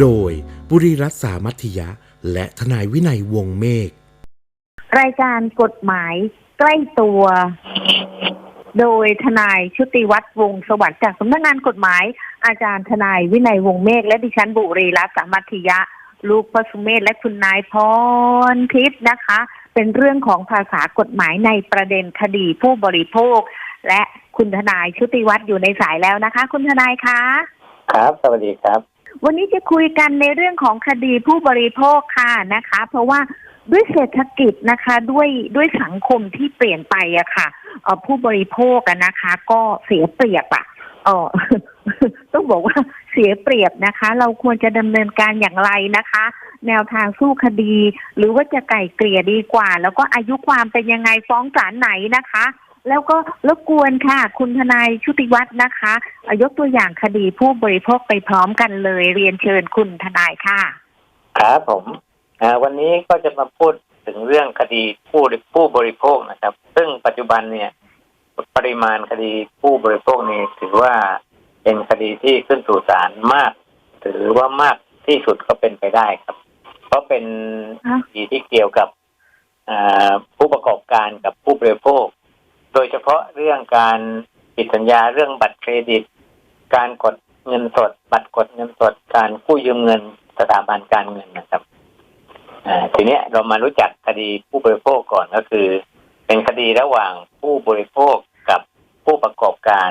โดยบุรีรัตน์สามัธยะ และทนายวินัยวงศ์เมฆ รายการกฎหมายใกล้ตัว โดยทนายชุติวัฒน์วงศ์สวัสดิ์จากสำนักงานกฎหมาย อาจารย์ทนายวินัยวงศ์เมฆและดิฉันบุรีรัตน์สามัธยะ ลูกพระสุเมธและคุณนายพรทิพย์นะคะ เป็นเรื่องของภาษากฎหมายในประเด็นคดีผู้บริโภค และคุณทนายชุติวัฒน์อยู่ในสายแล้วนะคะ คุณทนายคะ ครับ สวัสดีครับ วันนี้จะคุยกันในเรื่องของคดีผู้บริโภคค่ะนะคะ เพราะว่าด้วยเศรษฐกิจนะคะด้วยด้วยสังคมที่เปลี่ยนไปอะค่ะผู้บริโภคอะนะคะ ก็เสียเปรียบอะออต้องบอกว่าเสียเปรียบนะคะ เราควรจะดำเนินการอย่างไรนะคะ แนวทางสู้คดี หรือว่าจะไก่เกลี่ยดีกว่า แล้วก็อายุความเป็นยังไงฟ้องศาลไหนนะคะ แล้วก็รบกวนค่ะ คุณทนายชุติวัฒน์นะคะอะยกตัวอย่างคดีผู้บริโภคไปพร้อมกันเลย เรียนเชิญคุณทนายค่ะ ครับผมอ่าวันนี้ก็จะมาพูดถึงเรื่องคดีผู้ผู้บริโภคนะครับ ซึ่งปัจจุบันเนี่ย ปริมาณคดีผู้บริโภคนี่ถือว่าเป็นคดีที่ขึ้นสู่ศาลมาก ถือว่ามากที่สุดก็เป็นไปได้ครับ เพราะเป็นฮะคดีที่เกี่ยวกับอ่าผู้ประกอบการกับผู้บริโภค โดยเฉพาะเรื่องการปิดสัญญาเรื่องบัตรเครดิต การกดเงินสด บัตรกดเงินสด การกู้ยืมเงินสถาบันการเงินนะครับอ่าทีเนี้ยเรามารู้จักคดีผู้บริโภคก่อนก็คือ เป็นคดีระหว่างผู้บริโภคกับผู้ประกอบการ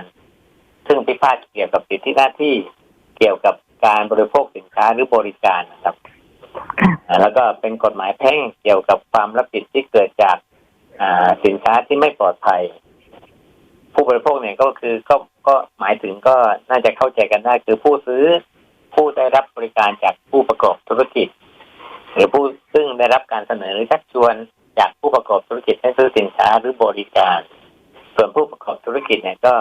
ซึ่งพิพาทเกี่ยวกับสิทธิหน้าที่เกี่ยวกับการบริโภคสินค้าหรือบริการนะครับอ่าแล้วก็เป็นกฎหมายแพ่งเกี่ยวกับความรับผิดที่เกิดจาก สินค้าที่ไม่ปลอดภัย ผู้บริโภคเนี่ยก็คือก็ก็หมายถึงก็น่าจะเข้าใจกันได้คือผู้ซื้อผู้ได้รับบริการจากผู้ประกอบธุรกิจ หรือผู้ซึ่งได้รับการเสนอหรือชักชวนจากผู้ประกอบธุรกิจให้ซื้อสินค้าหรือบริการ ส่วนผู้ประกอบธุรกิจเนี่ยก็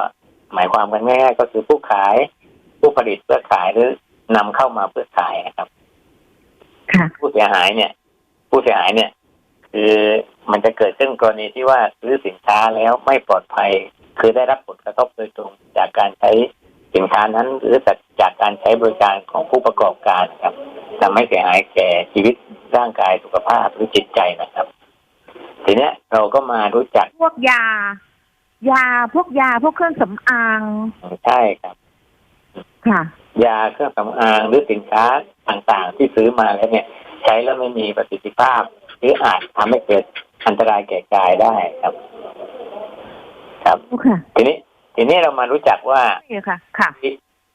หมายความกันง่ายๆก็คือผู้ขาย ผู้ผลิตเพื่อขายหรือนำเข้ามาเพื่อขายนะครับค่ะผู้เสียหายเนี่ย ผู้เสียหายเนี่ย คือ มันจะเกิดขึ้นกรณีที่ว่าซื้อสินค้าแล้วไม่ปลอดภัย คือได้รับผลกระทบโดยตรงจากการใช้สินค้านั้น หรือจากจากการใช้บริการของผู้ประกอบการนะครับทำให้เสียหายแก่ชีวิตร่างกายสุขภาพหรือจิตใจนะครับ ทีเนี้ยเราก็มารู้จักพวกยา ยาพวกยาพวกเครื่องสำอางใช่ครับค่ะ ยาเครื่องสำอางหรือสินค้าต่างๆ ที่ซื้อมาแล้วเนี่ย ใช้แล้วไม่มีประสิทธิภาพ หรืออาจทำให้เกิด อันตรายแก่กายได้ครับ ครับค่ะทีนี้ ทีนี้เรามารู้จักว่าใช่ค่ะ ค่ะ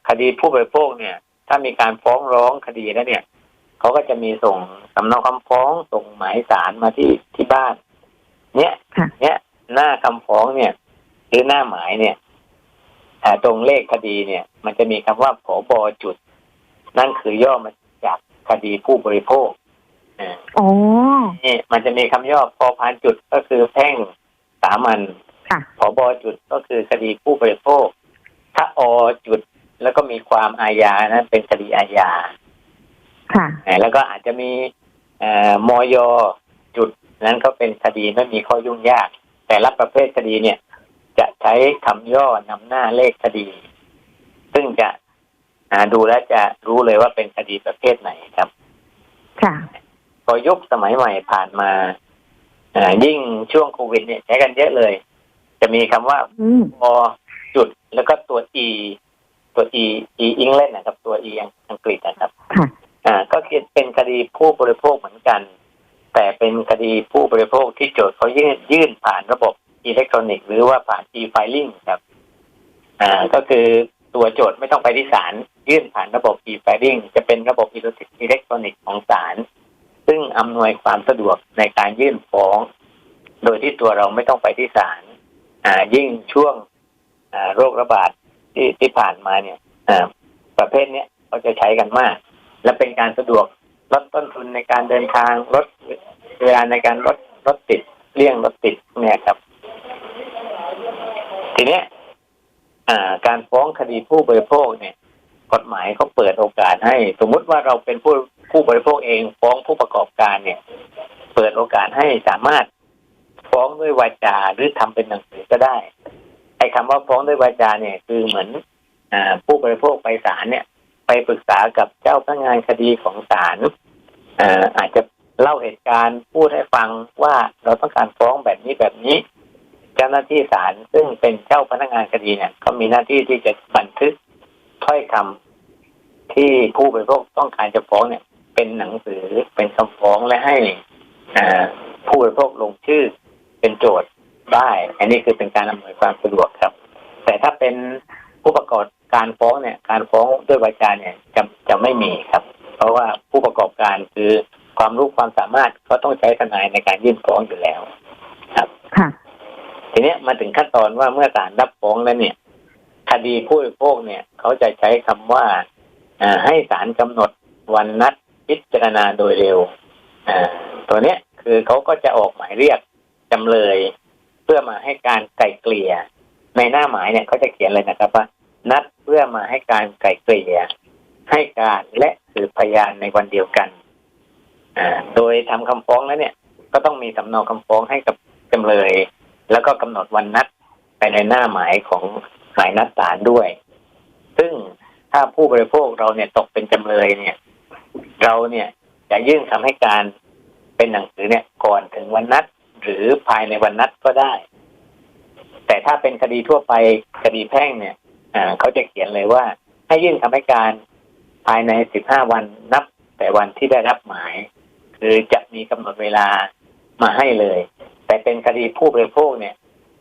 คดีผู้บริโภคเนี่ย ถ้ามีการฟ้องร้องคดีแล้วเนี่ยเขาก็จะมีส่งสำเนาคำฟ้องส่งหมายสารมาที่ที่บ้าน เนี่ยค่ะเนี่ยหน้าคำฟ้องเนี่ย หรือหน้าหมายเนี่ยอ่าตรงเลขคดีเนี่ย มันจะมีคำว่าผบจุด นั่นคือย่อมาจากคดีผู้บริโภค อ่าอ๋อนี่มันจะมีคำย่อพอพานจุดก็คือแพ่งสามัญค่ะผบจุดก็คือคดีผู้บริโภค ถ้าอจุดแล้วก็มีความอาญานั้นเป็นคดีอาญาค่ะอ่าแล้วก็อาจจะมีเอ่อมยจุดนั้นก็เป็นคดีไม่มีข้อยุ่งยาก แต่ละประเภทคดีเนี่ย จะใช้คำย่อนำหน้าเลขคดี ซึ่งจะอ่าดูแล้วจะรู้เลยว่าเป็นคดีประเภทไหนครับ ค่ะพ อยุคสมัยใหม่ผ่านมาอ่ายิ่งช่วงโควิดเนี่ยใช้กันเยอะเลย จะมีคำว่าอืมพอจุดแล้วก็ตัว e ตัว e e อังกฤษนะครับ ตัว e อังกฤษนะครับค่ะอ่า ก็คือเป็นคดีผู้บริโภคเหมือนกัน แต่เป็นคดีผู้บริโภคที่โจทย์เขายื่นยื่นผ่านระบบอิเล็กทรอนิกส์หรือว่าผ่าน e-filing ครับอ่าก็คือตัวโจทย์ไม่ต้องไปที่ศาลยื่นผ่านระบบ e-filing จะเป็นระบบอิเล็กทรอนิกส์ของศาล ซึ่งอำนวยความสะดวกในการยื่นฟ้อง โดยที่ตัวเราไม่ต้องไปที่ศาลยิ่งช่วงโรคระบาดที่ที่ผ่านมาเนี่ยประเภทเนี้ยเขาจะใช้กันมาก และเป็นการสะดวกลดต้นทุนในการเดินทางลดเวลาในการลดรถติดเลี่ยงรถติดเนี่ยครับ ทีเนี้ยการฟ้องคดีผู้บริโภคเนี่ย กฎหมายเขาเปิดโอกาสให้ สมมุติว่าเราเป็นผู้ ผู้บริโภคเองฟ้องผู้ประกอบการเนี่ย เปิดโอกาสให้สามารถฟ้องด้วยวาจาหรือทำเป็นหนังสือก็ได้ ไอ้คำว่าฟ้องด้วยวาจาเนี่ย คือเหมือนอผู้บริโภคไปศาลเนี่ย ไปปรึกษากับเจ้าพนักงานคดีของศาลเอ่อาจจะเล่าเหตุการณ์พูดให้ฟังว่าเราต้องการฟ้องแบบนี้แบบนี้ เจ้าหน้าที่ศาลซึ่งเป็นเจ้าพนักงานคดีเนี่ยเขามีหน้าที่ที่จะบันทึกถ้อยคำที่ผู้บริโภคต้องการจะฟ้องเนี่ย เป็นหนังสือเป็นคำฟ้องและให้อ่าผู้บริโภคลงชื่อเป็นโจทย์ได้ อันนี้คือเป็นการอำนวยความสะดวกครับ แต่ถ้าเป็นผู้ประกอบการฟ้องเนี่ย การฟ้องด้วยวาจาเนี่ยจะจะไม่มีครับ เพราะว่าผู้ประกอบการคือความรู้ความสามารถเขาต้องใช้ทนายในการยื่นฟ้องอยู่แล้ว ครับค่ะทีเนี้ยมาถึงขั้นตอนว่าเมื่อศาลรับฟ้องแล้วเนี่ย คดีผู้บริโภคเนี่ย เขาจะใช้คำว่าอ่าให้ศาลกำหนดวันนัด พิจารณาโดยเร็วอ่าตัวเนี้ยคือเขาก็จะออกหมายเรียกจำเลย เพื่อมาให้การไกล่เกลี่ย ในหน้าหมายเนี่ยเขาจะเขียนเลยนะครับว่า นัดเพื่อมาให้การไกล่เกลี่ย ให้การและสืบพยานในวันเดียวกันอ่าโดยทำคำฟ้องแล้วเนี่ย ก็ต้องมีสำเนาคำฟ้องให้กับจำเลย แล้วก็กำหนดวันนัดไปในหน้าหมายของหมายนัดศาลด้วย ซึ่งถ้าผู้บริโภคเราเนี่ยตกเป็นจำเลยเนี่ย เราเนี่ยจะยื่นคำให้การเป็นหนังสือเนี่ยก่อนถึงวันนัด หรือภายในวันนัดก็ได้ แต่ถ้าเป็นคดีทั่วไปคดีแพ่งเนี่ยเขาจะเขียนเลยว่า ให้ยื่นคำให้การภายใน15วันนับ แต่วันที่ได้รับหมาย คือจะมีกำหนดเวลามาให้เลย แต่เป็นคดีผู้บริโภคเนี่ย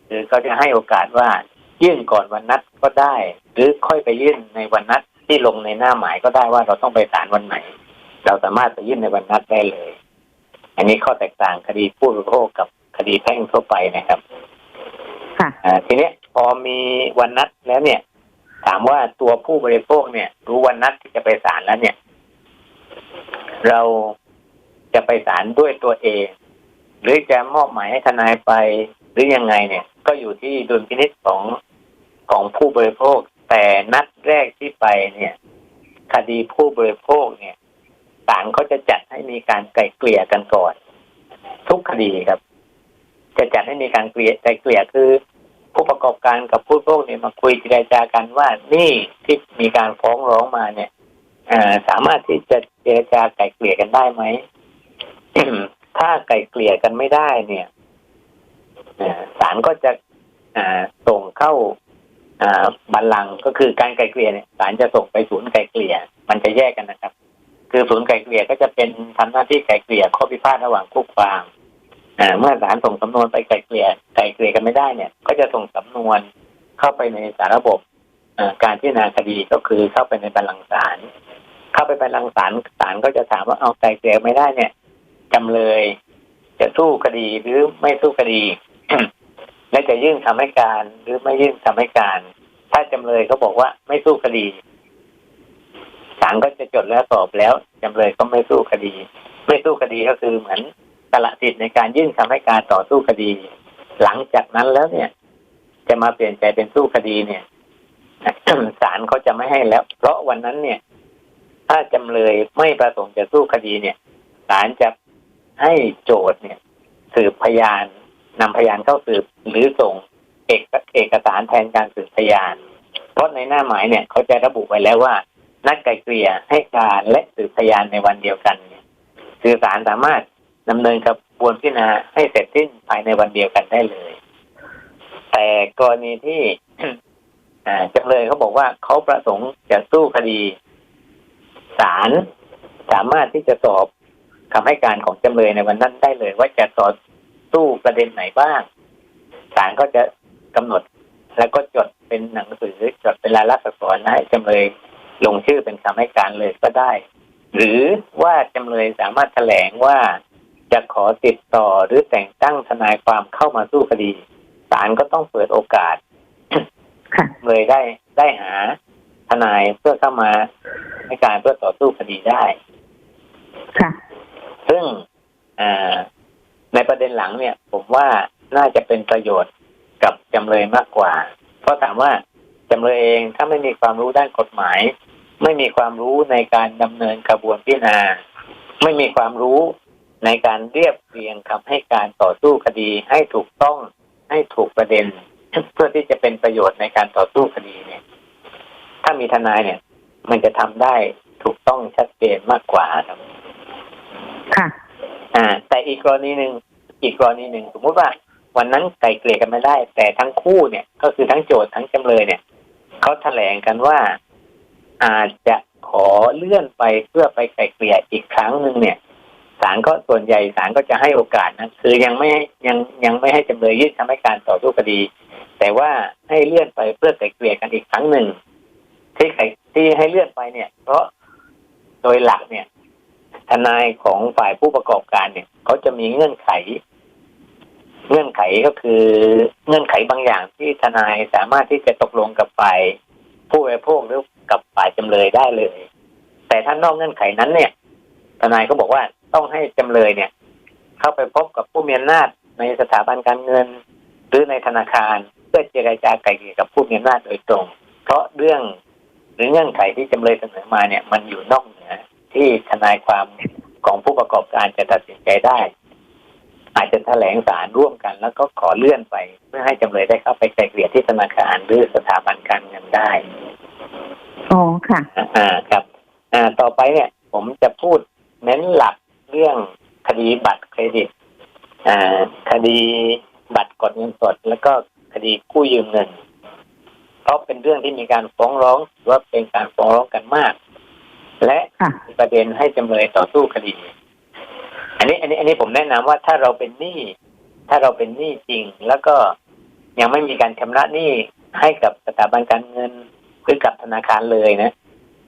คือเขาจะให้โอกาสว่ายื่นก่อนวันนัดก็ได้ หรือค่อยไปยื่นในวันนัดที่ลงในหน้าหมายก็ได้ว่าเราต้องไปศาลวันไหน เราสามารถไปยื่นในวันนัดได้เลย อันนี้ข้อแตกต่างคดีผู้บริโภคกับคดีแพ่งทั่วไปนะครับค่ะอ่าทีเนี้ยพอมีวันนัดแล้วเนี่ย ถามว่าตัวผู้บริโภคเนี่ย รู้วันนัดที่จะไปศาลแล้วเนี่ย เราจะไปศาลด้วยตัวเอง หรือจะมอบหมายให้ทนายไปหรือยังไงเนี่ย ก็อยู่ที่ดุลพินิจของของผู้บริโภค แต่นัดแรกที่ไปเนี่ย คดีผู้บริโภคเนี่ย ศาลเขาจะจัดให้มีการไกล่เกลี่ยกันก่อน ทุกคดีครับ จะจัดให้มีการเกลี่ยไกล่เกลี่ยคือ ผู้ประกอบการกับผู้บริโภคเนี่ยมาคุยเจรจากันว่านี่ที่มีการฟ้องร้องมาเนี่ยสามารถที่จะเจรจาไกล่เกลี่ยกันได้ไหมถ้าไกล่เกลี่ยกันไม่ได้เนี่ยศาลก็จะส่งเข้าอ่าบัลลังก์ก็คือการไกล่เกลี่ยเนี่ยศาลจะส่งไปศูนย์ไกล่เกลี่ย มันจะแยกกันนะครับ คือศูนย์ไกล่เกลี่ยก็จะเป็นทำหน้าที่ไกล่เกลี่ยข้อพิพาทระหว่างคู่ความเมื่อศาลส่งสำนวนไปไกล่เกลี่ยไกล่เกลี่ยกันไม่ได้เนี่ย ก็จะส่งสำนวนเข้าไปในสารระบบการพิจารณาคดีก็คือเข้าไปในบัลลังก์ศาลเข้าไปบัลลังก์ศาลศาลก็จะถามว่าเอาไกล่เกลี่ยไม่ได้เนี่ยจำเลยจะสู้คดีหรือไม่สู้คดีและจะยื่นคำให้การหรือไม่ยื่นคำให้การ ถ้าจำเลยเขาบอกว่าไม่สู้คดีาลก็จะจดแล้วสอบแล้วจำเลยก็ไม่สู้คดี ไม่สู้คดีก็คือเหมือนสละสิทธิ์ในการยื่นคำให้การต่อสู้คดี หลังจากนั้นแล้วเนี่ย จะมาเปลี่ยนใจเป็นสู้คดีเนี่ยศาลเขาจะไม่ให้แล้ว เพราะวันนั้นเนี่ย ถ้าจำเลยไม่ประสงค์จะสู้คดีเนี่ยศาลจะให้โจทย์เนี่ย สืบพยานนำพยานเข้าสืบหรือส่งเอกเอกสารแทนการสืบพยาน เพราะในหน้าหมายเนี่ย เขาจะระบุไว้แล้วว่า นัดไกลเกลี่ยให้การและสืบพยานในวันเดียวกันเนี่ยคือศาลสามารถดำเนินกระบวนพิจารณาให้เสร็จสิ้นภายในวันเดียวกันได้เลย แต่กรณีที่จำเลยเขาบอกว่าเขาประสงค์จะสู้คดีศาลสามารถที่จะสอบคำให้การของจำเลยในวันนั้นได้เลย ว่าจะต่อสู้ประเด็นไหนบ้างศาลก็จะกำหนด แล้วก็จดเป็นหนังสือจดเป็นลายลักษณ์อักษรให้จำเลย ลงชื่อเป็นคำให้การเลยก็ได้ หรือว่าจำเลยสามารถแถลงว่าจะขอติดต่อหรือแต่งตั้งทนายความเข้ามาสู้คดีศาลก็ต้องเปิดโอกาสค่ะเลยได้ได้หาทนายเพื่อเข้ามาให้การเพื่อต่อสู้คดีได้ค่ะซึ่งอ่าในประเด็นหลังเนี่ย ผมว่าน่าจะเป็นประโยชน์กับจำเลยมากกว่า เพราะถามว่าจำเลยเอง ถ้าไม่มีความรู้ด้านกฎหมาย ไม่มีความรู้ในการดำเนินกระบวนพิจารณา ไม่มีความรู้ในการเรียบเรียงคำให้การต่อสู้คดีให้ถูกต้องให้ถูกประเด็น เพื่อที่จะเป็นประโยชน์ในการต่อสู้คดีเนี่ย ถ้ามีทนายเนี่ย มันจะทำได้ถูกต้องชัดเจนมากกว่าครับค่ะ อ่า แต่อีกกรณีหนึ่งอีกกรณีหนึ่งสมมุติว่าวันนั้นไกลเกลี่ยกันไม่ได้ แต่ทั้งคู่เนี่ย ก็คือทั้งโจทย์ทั้งจำเลยเนี่ย เขาแถลงกันว่าอาจจะขอเลื่อนไปเพื่อไปไกลเกลี่ยอีกครั้งหนึ่งเนี่ยศาลก็ส่วนใหญ่ศาลก็จะให้โอกาสนะคือยังไม่ยังยังไม่ให้จำเลยยื่นคำให้การต่อสู้คดี แต่ว่าให้เลื่อนไปเพื่อไกลเกลี่ยกันอีกครั้งหนึ่งที่ไที่ให้เลื่อนไปเนี่ย เพราะโดยหลักเนี่ย ทนายของฝ่ายผู้ประกอบการเนี่ยเขาจะมีเงื่อนไข เงื่อนไขก็คือเงื่อนไขบางอย่างที่ทนายสามารถที่จะตกลงกับฝ่ายผู้บริโภคหรือกับฝ่ายจำเลยได้เลย แต่ถ้านอกเงื่อนไขนั้นเนี่ย ทนายก็บอกว่าต้องให้จำเลยเนี่ย เข้าไปพบกับผู้มีอำนาจในสถาบันการเงิน หรือในธนาคารเพื่อเจรจาไกล่เกลี่ยกับผู้มีอำนาจโดยตรง เพราะเรื่องหรือเงื่อนไขที่จำเลยเสนอมาเนี่ย มันอยู่นอกเหนือที่ทนายความของผู้ประกอบการจะตัดสินใจได้ อาจจะแถลงสารร่วมกัน แล้วก็ขอเลื่อนไป เพื่อให้จำเลยได้เข้าไปไกลเกลี่ยที่ธนาคารหรือสถาบันการเงินได้อ๋อค่ะ อ่าครับ อ่า ต่อไปเนี่ย ผมจะพูดเน้นหลักเรื่องคดีบัตรเครดิต อ่า คดีบัตรกดเงินสด แล้วก็คดีกู้ยืมเงิน เพราะเป็นเรื่องที่มีการฟ้องร้องหรือว่าเป็นการฟ้องร้องกันมาก และค่ะประเด็นให้จำเลยต่อสู้คดีอั นนี้อันนี้อันนี้ผมแนะนำว่าถ้าเราเป็นหนี้ถ้าเราเป็นหนี้จริง แล้วก็ยังไม่มีการชำระหนี้ให้กับสถาบันการเงินหรือกับธนาคารเลยนะ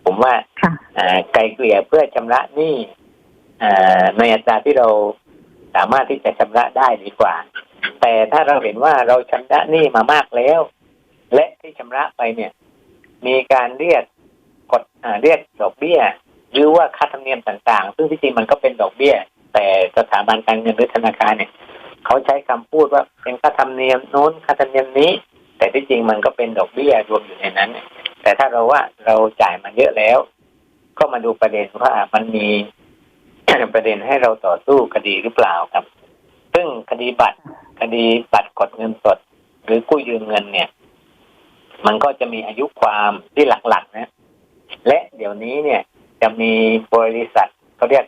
ผมว่าค่ะอ่าไกลเกลี่ยเพื่อชำระหนี้อ่าในอัตราที่เราสามารถที่จะชำระได้ดีกว่า แต่ถ้าเราเห็นว่าเราชำระหนี้มามากแล้ว และที่ชำระไปเนี่ย มีการเรียกกดอ่าเรียกดอกเบี้ย หรือว่าค่าธรรมเนียมต่างๆ ซึ่งที่จริงมันก็เป็นดอกเบี้ย แต่สถาบันการเงินหรือธนาคารเนี่ยเขาใช้คำพูดว่าเป็นค่าธรรมเนียมโน้นค่าธรรมเนียมนี้ แต่ที่จริงมันก็เป็นดอกเบี้ยรวมอยู่ในนั้น แต่ถ้าเราว่าเราจ่ายมันเยอะแล้ว ก็มาดูประเด็นว่ามันมีประเด็นให้เราต่อสู้คดีหรือเปล่าครับ ซึ่งคดีบัตรคดีบัตรกดเงินสด หรือกู้ยืมเงินเนี่ย มันก็จะมีอายุความที่หลักๆนะ และเดี๋ยวนี้เนี่ยจะมีบริษัทเขาเรียก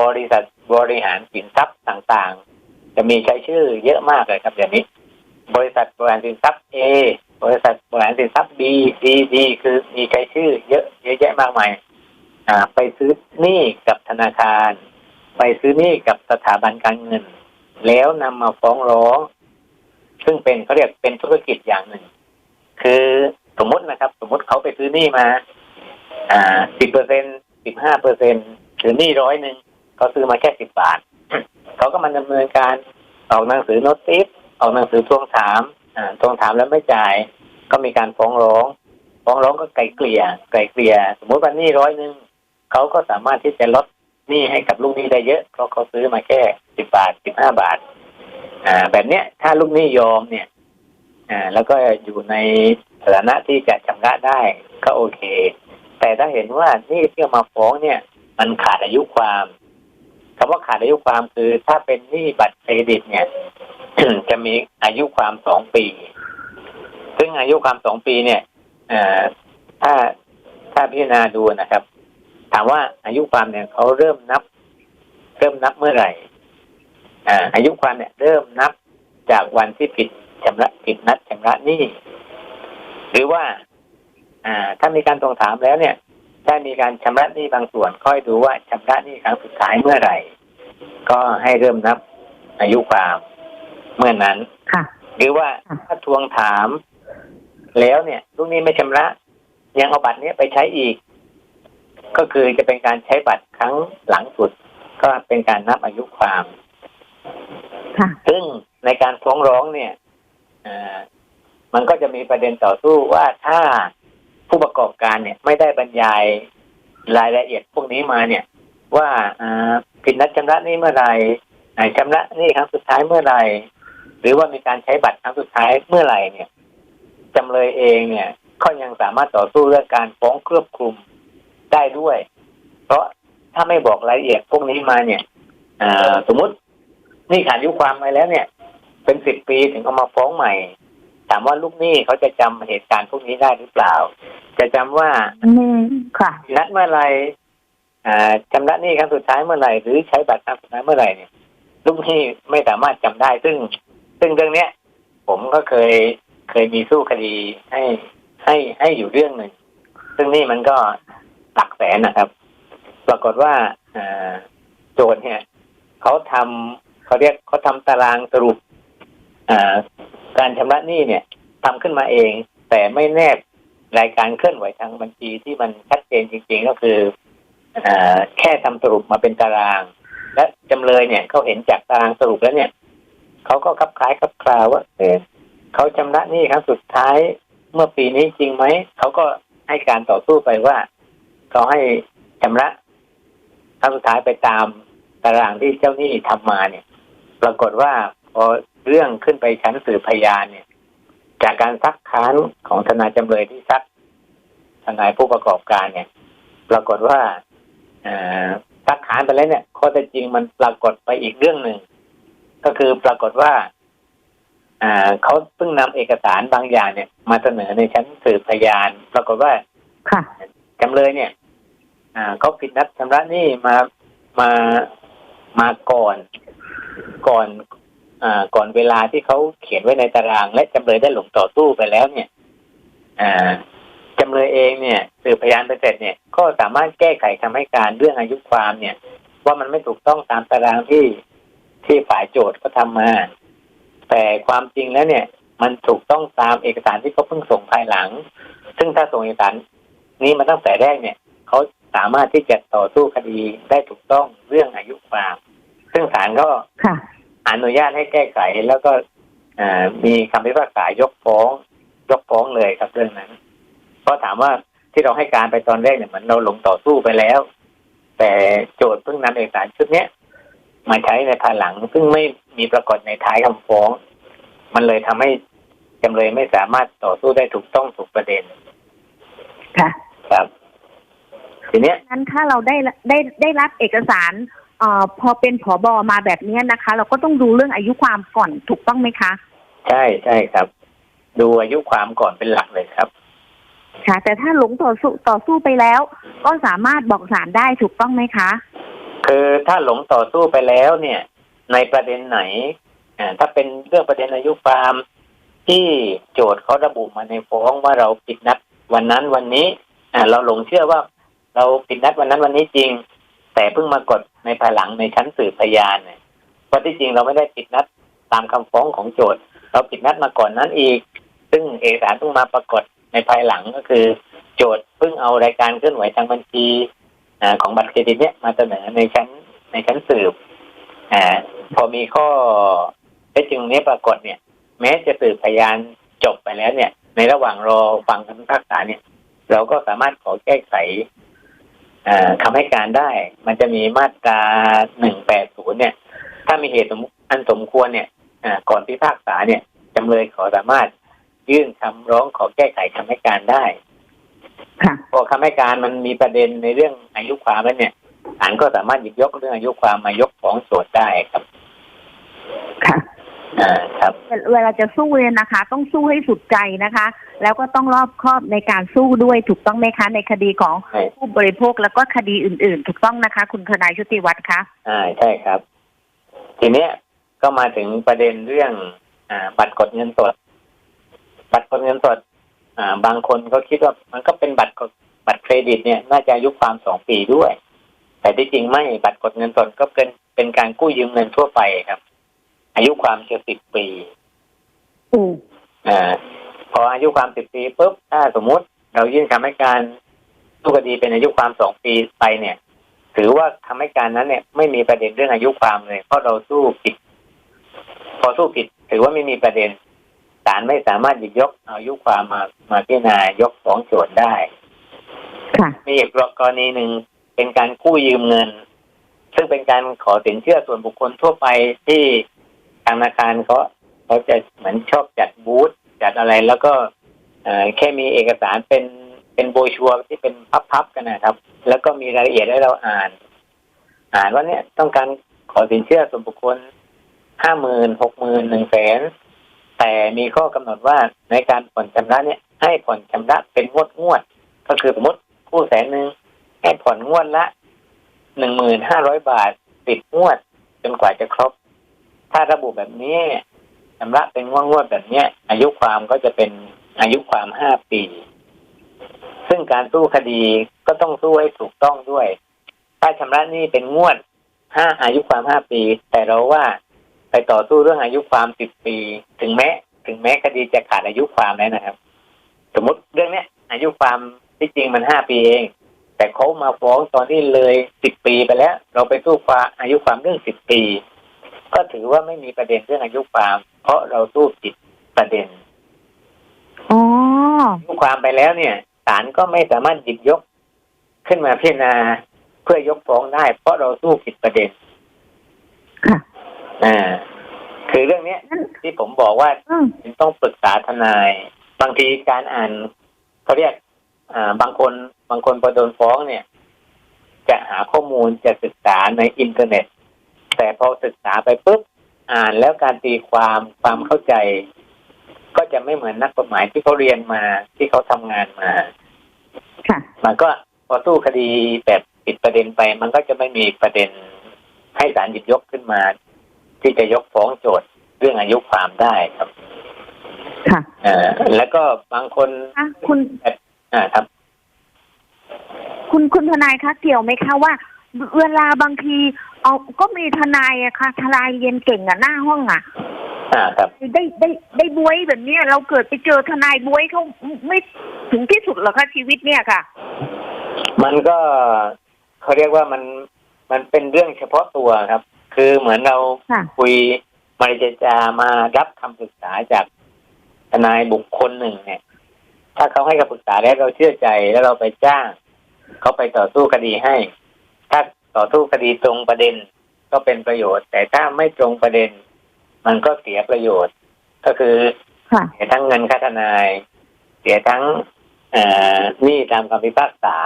บริษัทบริหารสินทรัพย์ต่างๆ จะมีใช้ชื่อเยอะมากเลยครับเดี๋ยวนี้ บริษัทบริหารสินทรัพย์ A บริษัทบริหารสินทรัพย์ B C D คือมีใช้ชื่อเยอะเยอะแยะมากมายอ่าไปซื้อหนี้กับธนาคาร ไปซื้อหนี้กับสถาบันการเงิน แล้วนำมาฟ้องร้อง ซึ่งเป็นเขาเรียกเป็นธุรกิจอย่างหนึ่ง คือสมมตินะครับ สมมติเขาไปซื้อหนี้มา อ่าสิบเปอร์เซ็นสิบห้าเปอร์เซ็นหรือหนี้ร้อยหนึ่ง เขาซื้อมาแค่สิบบาทเขาก็มาดำเนินการออกหนังสือโน้ติสออกหนังสือทวงถามทวงถามแล้วไม่จ่าย ก็มีการฟ้องร้อง ฟ้องร้องก็ไกลเกลี่ย ไกลเกลี่ย สมมติว่านี้ร้อยหนึ่งเขาก็สามารถที่จะลดหนี้ให้กับลูกหนี้ได้เยอะ เพราะเขาซื้อมาแค่สิบบาทสิบห้าบาท อ่า แบบเนี้ย ถ้าลูกหนี้ยอมเนี่ย อ่า แล้วก็อยู่ในฐานะที่จะชำระได้ก็โอเค แต่ถ้าเห็นว่านี่ที่มาฟ้องเนี่ย มันขาดอายุความ คำว่าขาดอายุความคือถ้าเป็นหนี้บัตรเครดิตเนี่ยจะมีอายุความสองปี ซึ่งอายุความสองปีเนี่ยถ้าถ้าพิจารณาดูนะครับ ถามว่าอายุความเนี่ยเขาเริ่มนับ เริ่มนับเมื่อไหร่อาอายุความเนี่ย เริ่มนับจากวันที่ผิดชำระผิดนัดชำระหนี้หรือว่า อ่า ถ้ามีการทวงถามแล้วเนี่ย ถ้ามีการชำระหนี้บางส่วนค่อยดูว่าชำระหนี้ครั้งสุดท้ายเมื่อไหร่ ก็ให้เริ่มนับอายุความเมื่อนั้นค่ะ หรือว่าค่ะถ้าทวงถาม แล้วเนี่ยลูกหนี้ไม่ชำระ ยังเอาบัตรเนี้ยไปใช้อีก ก็คือจะเป็นการใช้บัตรครั้งหลังสุด ก็เป็นการนับอายุความค่ะซึ่งในการฟ้องร้องเนี่ยอ่ามันก็จะมีประเด็นต่อสู้ว่าถ้า ผู้ประกอบการเนี่ยไม่ได้บรรยายรายละเอียดพวกนี้มาเนี่ย ว่าผิดนัดชำระนี้เมื่อไหร่ชำระนี้ครั้งสุดท้ายเมื่อไหร่หรือว่ามีการใช้บัตรครั้งสุดท้ายเมื่อไหร่เนี่ยจำเลยเองเนี่ยก็ยังสามารถต่อสู้เรื่องการฟ้องครอบคลุมได้ด้วย เพราะถ้าไม่บอกรายละเอียดพวกนี้มาเนี่ยอสมมตินี่ขาดอายุความไปแล้วเนี่ย เป็นสิบปีถึงเอามาฟ้องใหม่ ถามว่าลูกหนี้เขาจะจำเหตุการณ์พวกนี้ได้หรือเปล่า จะจำว่าอืมค่ะนัดเมื่อไหรอ่าชำระหนี้ครั้งสุดท้ายเมื่อไหร่หรือใช้บัตรครั้งสุดท้ายเมื่อไหร่เนี่ยลูกหนี้ไม่สามารถจำได้ ซึ่ง ซึ่งเรื่องเนี้ย ผมก็เคยเคยมีสู้คดีให้ให้ให้อยู่เรื่องหนึ่งซึ่งนี่มันก็หลักแสนนะครับ ปรากฏว่าอ่าโจทย์เนี่ยเขาทำเขาเรียกเขาทำตารางสรุปอ่า การชำระหนี้เนี่ยทำขึ้นมาเอง แต่ไม่แนบรายการเคลื่อนไหวทางบัญชีที่มันชัดเจนจริง ๆ ก็คืออแค่ทำสรุปมาเป็นตาราง และจำเลยเนี่ยเขาเห็นจากตารางสรุปแล้วเนี่ยเขาก็คลับคล้ายคลับคลาว่าเออเขาชำระหนี้ครั้งสุดท้ายเมื่อปีนี้จริงไหมเขาก็ให้การต่อสู้ไปว่าเขาให้ชำระครั้งสุดท้ายไปตามตารางที่เจ้าหนี้ทำมาเนี่ย ปรากฏว่าพอ เรื่องขึ้นไปชั้นสืบพยานเนี่ย จากการซักค้านของทนายจำเลยที่ซักทนายผู้ประกอบการเนี่ย ปรากฏว่าอ่าซักค้านไปแล้วเนี่ยข้อเท็จจริงมันปรากฏไปอีกเรื่องหนึ่งก็คือปรากฏว่าอ่าเขาเพิ่งนำเอกสารบางอย่างเนี่ย มาเสนอในชั้นสืบพยาน ปรากฏว่าค่ะจำเลยเนี่ย อ่าเขาผิดนัดชำระหนี้มามามาก่อน ก่อนอ่า ก่อนเวลาที่เขาเขียนไว้ในตาราง และจำเลยได้หลงต่อสู้ไปแล้วเนี่ยอ่าจำเลยเองเนี่ยสืบพยานไปเสร็จเนี่ย ก็สามารถแก้ไขคำให้การเรื่องอายุความเนี่ย ว่ามันไม่ถูกต้องตามตารางที่ที่ฝ่ายโจทย์เขาทำมา แต่ความจริงแล้วเนี่ย มันถูกต้องตามเอกสารที่เขาเพิ่งส่งภายหลัง ซึ่งถ้าส่งเอกสารนี้มาตั้งแต่แรกเนี่ยเขาสามารถที่จะต่อสู้คดีได้ถูกต้องเรื่องอายุความ ซึ่งศาลก็ค่ะ อนุญาตให้แก้ไขแล้วก็อ่ามีคำพิพากษายกฟ้อง ยกฟ้องเลยครับเรื่องนั้น เพราะถามว่าที่เราให้การไปตอนแรกเนี่ยเหมือนเราลงต่อสู้ไปแล้ว แต่โจทย์เพิ่งนำเอกสารชุดเนี้ยมาใช้ในภายหลัง ซึ่งไม่มีปรากฏในท้ายคำฟ้อง มันเลยทำให้จำเลยไม่สามารถต่อสู้ได้ถูกต้องถูกประเด็น ค่ะ ครับ ทีเนี้ยนั้นถ้าเราได้ได้ได้รับเอกสารเอ่อพอเป็นผอบอมาแบบเนี้ยนะคะ เราก็ต้องดูเรื่องอายุความก่อนถูกต้องไหมคะ ใช่ใช่ครับ ดูอายุความก่อนเป็นหลักเลยครับ ค่ะ แต่ถ้าหลงต่อสู้ต่อสู้ไปแล้ว ก็สามารถบอกศาลได้ถูกต้องไหมคะ คือถ้าหลงต่อสู้ไปแล้วเนี่ย ในประเด็นไหนอ่าถ้าเป็นเรื่องประเด็นอายุความที่โจทย์เขาระบุมาในฟ้องว่าเราผิดนัดวันนั้นวันนี้อ่าเราหลงเชื่อว่า เราผิดนัดวันนั้นวันนี้จริง แต่เพิ่งมากดในภายหลังในชั้นสืบพยานเนี่ยเพราะที่จริงเราไม่ได้ผิดนัดตามคำฟ้องของโจทย์ เราผิดนัดมาก่อนนั้นอีก ซึ่งเอกสารเพิ่งมาปรากฏในภายหลังก็คือ โจทย์เพิ่งเอารายการเคลื่อนไหวทางบัญชีอของบัตรเครดิตเนี่ยมาเสนอในชั้นในชั้นสืบอ่าพอมีข้อเท็จจริงนี้ปรากฏเนี่ย แม้จะสืบพยานจบไปแล้วเนี่ย ในระหว่างรอฟังคำพิพากษาเนี่ย เราก็สามารถขอแก้ไข คำให้การได้ มันจะมีมาตราหนึ่งแปดศูนย์เนี่ย ถ้ามีเหตุสมอันสมควรเนี่ยอ่าก่อนพิพากษาเนี่ยจำเลยขอสามารถยื่นคำร้องขอแก้ไขคำให้การได้ค่ะพอคำให้การมันมีประเด็นในเรื่องอายุความแล้วเนี่ยศาลก็สามารถหยิบยกเรื่องอายุความมายกฟ้องโจทย์ได้ครับ ค่ะอ่าครับ เวลาจะสู้เนี่ยนะคะ ต้องสู้ให้สุดใจนะคะ แล้วก็ต้องรอบคอบในการสู้ด้วยถูกต้องไหมคะ ในคดีของใช่ผู้บริโภคแล้วก็คดีอื่น ๆ ถูกต้องนะคะ คุณทนายชุติวัฒน์คะอ่าใช่ครับ ทีเนี้ยก็มาถึงประเด็นเรื่อง อ่า บัตรกดเงินสด บัตรกดเงินสด อ่า บางคนก็คิดว่ามันก็เป็นบัตรกดบัตรเครดิตเนี่ยน่าจะอายุความสองปีด้วย แต่ที่จริงไม่บัตรกดเงินสดก็เป็นเป็นการกู้ยืมเงินทั่วไปครับ อายุความเพียงสิบปีอืมอ่าพ ออายุความสิบปีปุ๊บถ้าสมมุติเรายื่นคำให้การสู้คดีเป็นอายุความสองปีไปเนี่ย ถือว่าคำให้การนั้นเนี่ย ไม่มีประเด็นเรื่องอายุความเลย เพราะเราสู้ผิด พอสู้ผิด ถือว่าไม่มีประเด็นศาลไม่สามารถหยิบยกอายุความมามาพิจารณายกฟ้องโจทย์ได้ค่ะมีอีกกรณีหนึ่งเป็นการกู้ยืมเงิน ซึ่งเป็นการขอสินเชื่อส่วนบุคคลทั่วไปที่ธนาคารเขาเขาจะเหมือนชอบจัดบูธ จัดอะไรแล้วก็แค่มีเอกสารเป็นเป็นโบรชัวร์ที่เป็นพับๆกันนะครับ แล้วก็มีรายละเอียดให้เราอ่าน อ่านว่าเนี่ยต้องการขอสินเชื่อส่วนบุคคลห้าหมื่นหกหมื่นหนึ่งแสนแต่มีข้อกำหนดว่าในการผ่อนชำระเนี่ย ให้ผ่อนชำระเป็นงวดงวด ก็คือสมมติกู้แสนหนึ่งให้ผ่อนงวดละหนึ่งหมื่นห้าร้อยบาทติดงวดจนกว่าจะครบ ถ้าระบุแบบนี้ ชำระเป็นงวดงวดๆแบบเนี้ย อายุความก็จะเป็นอายุความห้าปี ซึ่งการสู้คดีก็ต้องสู้ให้ถูกต้องด้วย ถ้าชำระหนี้เป็นงวดห้าอายุความห้าปี แต่เราว่าไปต่อสู้เรื่องอายุความสิบปี ถึงแม้ ถึงแม้คดีจะขาดอายุความแล้วนะครับ สมมติเรื่องเนี้ย อายุความที่จริงมันห้าปีเอง แต่เขามาฟ้องตอนที่เลยสิบปีไปแล้ว เราไปสู้ความอายุความเรื่องสิบปี ก็ถือว่าไม่มีประเด็นเรื่องอายุความ เพราะเราสู้ผิดประเด็นอ๋ออายุความไปแล้วเนี่ยศาลก็ไม่สามารถหยิบยกขึ้นมาพิจารณาเพื่อยกฟ้องได้ เพราะเราสู้ผิดประเด็นค่ะอ่า คือเรื่องเนี้ยนั่นที่ผมบอกว่าอืมต้องปรึกษาทนาย บางทีการอ่านเขาเรียก อ่า บางคนบางคนพอโดนฟ้องเนี่ย จะหาข้อมูลจะศึกษาในอินเทอร์เน็ต แต่พอศึกษาไปปุ๊บ อ่านแล้วการตีความความเข้าใจ ก็จะไม่เหมือนนักกฎหมายที่เขาเรียนมาที่เขาทำงานมา ค่ะ มันก็พอสู้คดีแบบปิดประเด็นไป มันก็จะไม่มีประเด็นให้ศาลหยิบยกขึ้นมา ที่จะยกฟ้องโจทย์เรื่องอายุความได้ครับ ค่ะอ่าแล้วก็บางคนอะคุณอ่าครับ คุณคุณทนายคะเกี่ยวไหมคะว่าเวลาบางที เอาก็มีทนายอะค่ะ ทนายเรียนเก่งอะหน้าห้องอะอ่าครับ ได้ได้ได้บวยแบบเนี้ยเราเกิดไปเจอทนายบวยเขาไม่ถึงที่สุดหรอคะชีวิตเนี่ยค่ะ มันก็เขาเรียกว่ามันมันเป็นเรื่องเฉพาะตัวครับ คือเหมือนเราค่ะ คุยมาเจรจามารับคำปรึกษาจากทนายบุคคลหนึ่งเนี่ย ถ้าเขาให้คำปรึกษาแล้วเราเชื่อใจแล้วเราไปจ้าง เขาไปต่อสู้คดีให้ ถ้า ต่อสู้คดีตรงประเด็นก็เป็นประโยชน์ แต่ถ้าไม่ตรงประเด็น มันก็เสียประโยชน์ ก็คือค่ะเสียทั้งเงินค่าทนาย เสียทั้งเอ่อหนี้ตามคำพิพากษา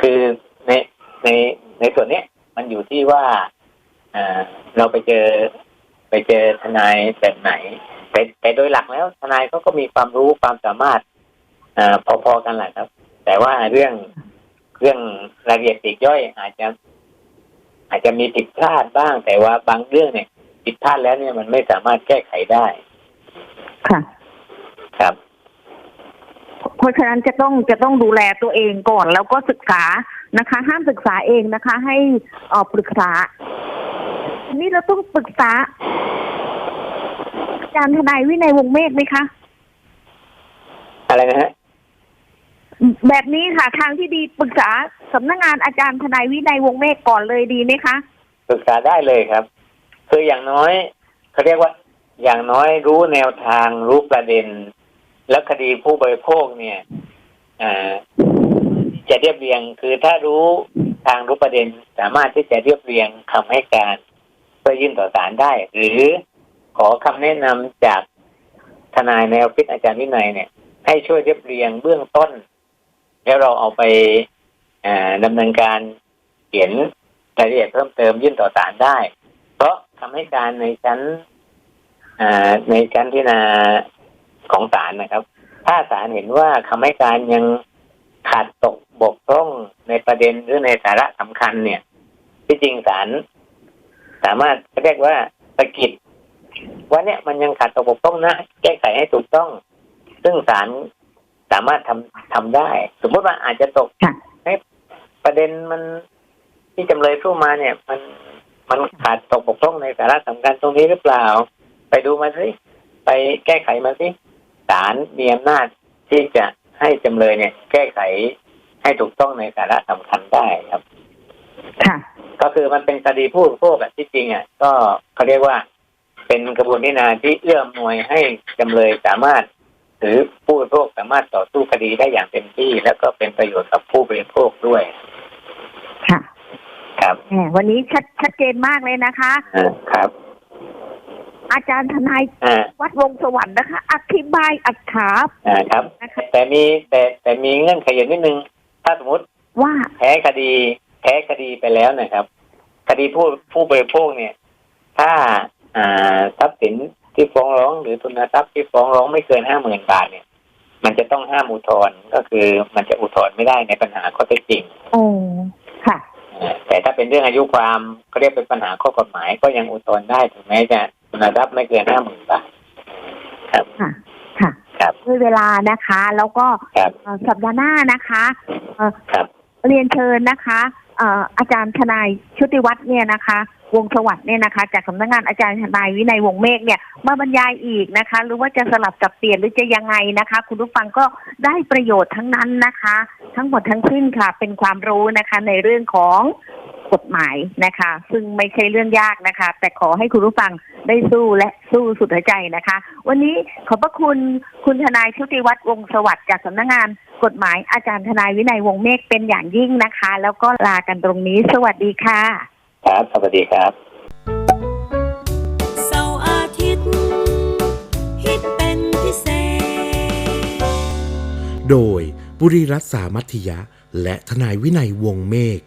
คือในในในส่วนเนี้ยมันอยู่ที่ว่าเอ่อเราไปเจอไปเจอทนายแบบไหน แต่แต่โดยหลักแล้ว ทนายเขาก็มีความรู้ความสามารถเอ่อพอๆกันแหละครับ แต่ว่าเรื่อง เรื่องรายละเอียดปลีกย่อยอาจจะ อาจจะมีผิดพลาดบ้าง แต่ว่าบางเรื่องเนี่ยผิดพลาดแล้วเนี่ยมันไม่สามารถแก้ไขได้ ค่ะ ครับ เพราะฉะนั้นจะต้องจะต้องดูแลตัวเองก่อน แล้วก็ศึกษานะคะ ห้ามศึกษาเองนะคะ ให้เอ่อปรึกษาอันนี้เราต้องปรึกษาอาจารย์ทนายวินัยวงศ์เมฆไหมคะ อะไรนะฮะ แบบนี้ค่ะ ทางที่ดีปรึกษาสำนักงานอาจารย์ทนายวินัยวงเมฆก่อนเลยดีไหมคะ ปรึกษาได้เลยครับ คืออย่างน้อยเขาเรียกว่า อย่างน้อยรู้แนวทางรู้ประเด็น แล้วคดีผู้บริโภคเนี่ยอ่าจะเรียบเรียงคือถ้ารู้ทางรู้ประเด็นสามารถที่จะเรียบเรียงคำให้การเพื่อยื่นต่อศาลได้ หรือขอคำแนะนำจากทนายในออฟฟิศอาจารย์วินัยเนี่ย ให้ช่วยเรียบเรียงเบื้องต้น แล้วเราเอาไปอ่าดำเนินการเขียนรายละเอียดเพิ่มเติมยื่นต่อศาลได้ เพราะคำให้การในชั้นในชั้นพิจารณาของศาลนะครับ ถ้าศาลเห็นว่าคำให้การยังขาดตกบกพร่องในประเด็นหรือในสาระสำคัญเนี่ย ที่จริงศาลสามารถเรียกว่าสะกิดว่าเนี่ยมันยังขาดตกบกพร่องนะ แก้ไขให้ถูกต้อง ซึ่งศาล สามารถทำทำได้ สมมติว่าอาจจะตกค่ะเอ๊ะประเด็นมันที่จำเลยสู้มาเนี่ย มันมันขาดตกบกพร่องในสาระสำคัญตรงนี้หรือเปล่า ไปดูมาสิไปแก้ไขมาสิศาลมีอำนาจที่จะให้จำเลยเนี่ย แก้ไขให้ถูกต้องในสาระสำคัญได้ครับ ค่ะ ก็คือมันเป็นคดีผู้บริโภคแบบที่จริงอะก็เขาเรียกว่า เป็นกระบวนพิจารณาที่เอื้ออำนวยให้จำเลยสามารถ หรือผู้บริโภคสามารถต่อสู้คดีได้อย่างเต็มที่ แล้วก็เป็นประโยชน์กับผู้บริโภคด้วย ค่ะ ครับแหมวันนี้ชัดชัดเจนมากเลยนะคะอ่าครับ อาจารย์ทนายอ่าวัดวงสวรรค์นะคะ อธิบายอัดขาอ่าครับนะคะแต่มีแต่แต่มีเงื่อนไขอยู่นิดนึง ถ้าสมมติว่าแพ้คดีแพ้คดีไปแล้วนะครับ คดีผู้ผู้บริโภคเนี่ย ถ้าอ่าทรัพย์สิน ที่ฟ้องร้องหรือทุนทรัพย์ที่ฟ้องร้องไม่เกินห้าหมื่นบาทเนี่ย มันจะต้องห้ามอุทธรณ์ก็คือมันจะอุทธรณ์ไม่ได้ในปัญหาข้อเท็จจริงโอ้ค่ะอ่าแต่ถ้าเป็นเรื่องอายุความเขาเรียกเป็นปัญหาข้อกฎหมายก็ยังอุทธรณ์ได้ถึงแม้จะทุนทรัพย์ไม่เกินห้าหมื่นบาทครับค่ะค่ะครับด้วยเวลานะคะ แล้วก็ครับเอ่อสัปดาห์หน้านะคะเอ่อครับเรียนเชิญนะคะเอ่ออาจารย์ทนายชุติวัฒน์เนี่ยนะคะ วงสวัสดิ์เนี่ยนะคะ จากสำนักงานอาจารย์ทนายวินัยวงเมฆเนี่ยมาบรรยายอีกนะคะ หรือว่าจะสลับจับเปลี่ยนหรือจะยังไงนะคะ คุณผู้ฟังก็ได้ประโยชน์ทั้งนั้นนะคะ ทั้งหมดทั้งสิ้นค่ะ เป็นความรู้นะคะในเรื่องของกฎหมายนะคะ ซึ่งไม่ใช่เรื่องยากนะคะ แต่ขอให้คุณผู้ฟังได้สู้และสู้สุดหัวใจนะคะ วันนี้ขอบพระคุณคุณทนายชุติวัฒน์วงสวัสดิ์จากสำนักงานกฎหมายอาจารย์ทนายวินัยวงเมฆเป็นอย่างยิ่งนะคะ แล้วก็ลากันตรงนี้ สวัสดีค่ะ ครับ สวัสดีครับเสาร์อาทิตย์ฮิตเป็นพิเศษ โดยบุรีรัตน์สามัติยะ และทนายวินัยวงศ์เมฆ